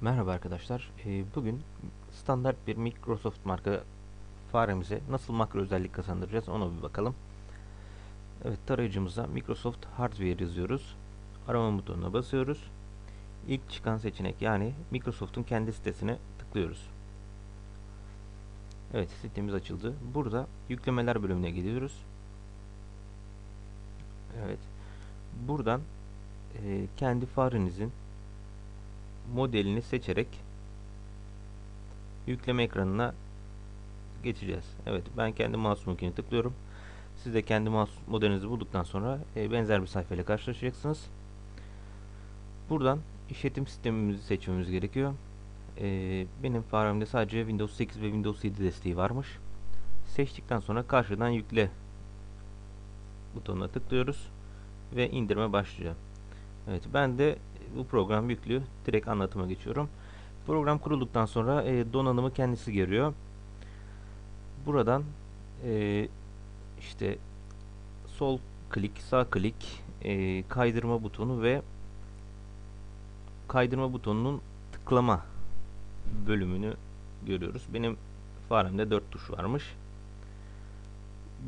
Merhaba arkadaşlar. Ee, bugün standart bir Microsoft marka faremize nasıl makro özellik kazandıracağız ona bir bakalım. Evet tarayıcımıza Microsoft Hardware yazıyoruz. Arama butonuna basıyoruz. İlk çıkan seçenek yani Microsoft'un kendi sitesine tıklıyoruz. Evet sitemiz açıldı. Burada yüklemeler bölümüne gidiyoruz. Evet. Buradan e, kendi farenizin modelini seçerek yükleme ekranına geçeceğiz. Evet ben kendi mouse'umkini tıklıyorum. Siz de kendi mouse modelinizi bulduktan sonra e, benzer bir sayfayla karşılaşacaksınız. Buradan işletim sistemimizi seçmemiz gerekiyor. E, benim faremde sadece Windows 8 ve Windows 7 desteği varmış. Seçtikten sonra karşıdan yükle butonuna tıklıyoruz ve indirme başlıyor. Evet ben de bu program yüklü. Direkt anlatıma geçiyorum. Program kurulduktan sonra e, donanımı kendisi giriyor. Buradan e, işte sol klik, sağ klik, e, kaydırma butonu ve kaydırma butonunun tıklama bölümünü görüyoruz. Benim faremde 4 tuş varmış.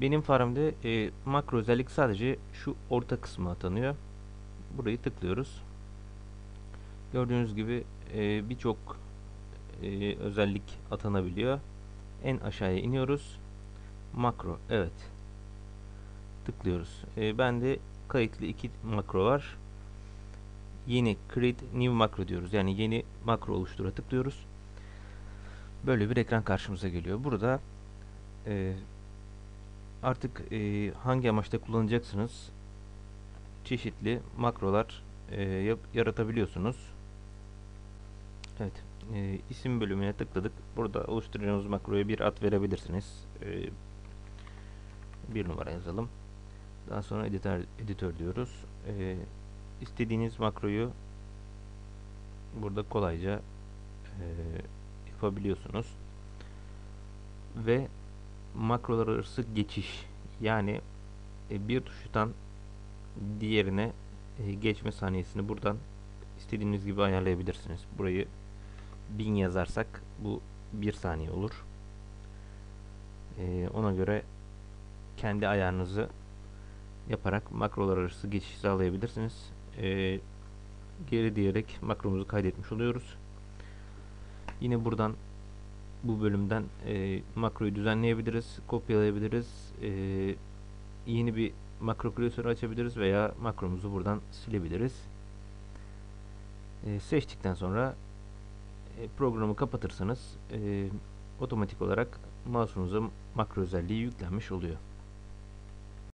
Benim faremde e, makro özellik sadece şu orta kısmı atanıyor. Burayı tıklıyoruz. Gördüğünüz gibi e, birçok e, özellik atanabiliyor. En aşağıya iniyoruz. Makro. Evet. Tıklıyoruz. E, bende kayıtlı iki makro var. Yeni create new makro diyoruz. Yani yeni makro oluştura tıklıyoruz. Böyle bir ekran karşımıza geliyor. Burada e, artık e, hangi amaçta kullanacaksınız çeşitli makrolar e, yap, yaratabiliyorsunuz. Evet. E, isim bölümüne tıkladık. Burada oluşturacağımız makroya bir ad verebilirsiniz. E, bir numara yazalım. Daha sonra editör, editör diyoruz. E, istediğiniz makroyu burada kolayca e, yapabiliyorsunuz. Ve makrolar arası geçiş yani e, bir tuştan diğerine e, geçme saniyesini buradan istediğiniz gibi ayarlayabilirsiniz. Burayı 1000 yazarsak bu 1 saniye olur. E, ona göre kendi ayarınızı yaparak makrolar arası geçiş sağlayabilirsiniz. E, geri diyerek makromuzu kaydetmiş oluyoruz. Yine buradan bu bölümden e, makroyu düzenleyebiliriz, kopyalayabiliriz. E, yeni bir makro klasörü açabiliriz veya makromuzu buradan silebiliriz. E, seçtikten sonra programı kapatırsanız e, otomatik olarak mouse'unuza makro özelliği yüklenmiş oluyor.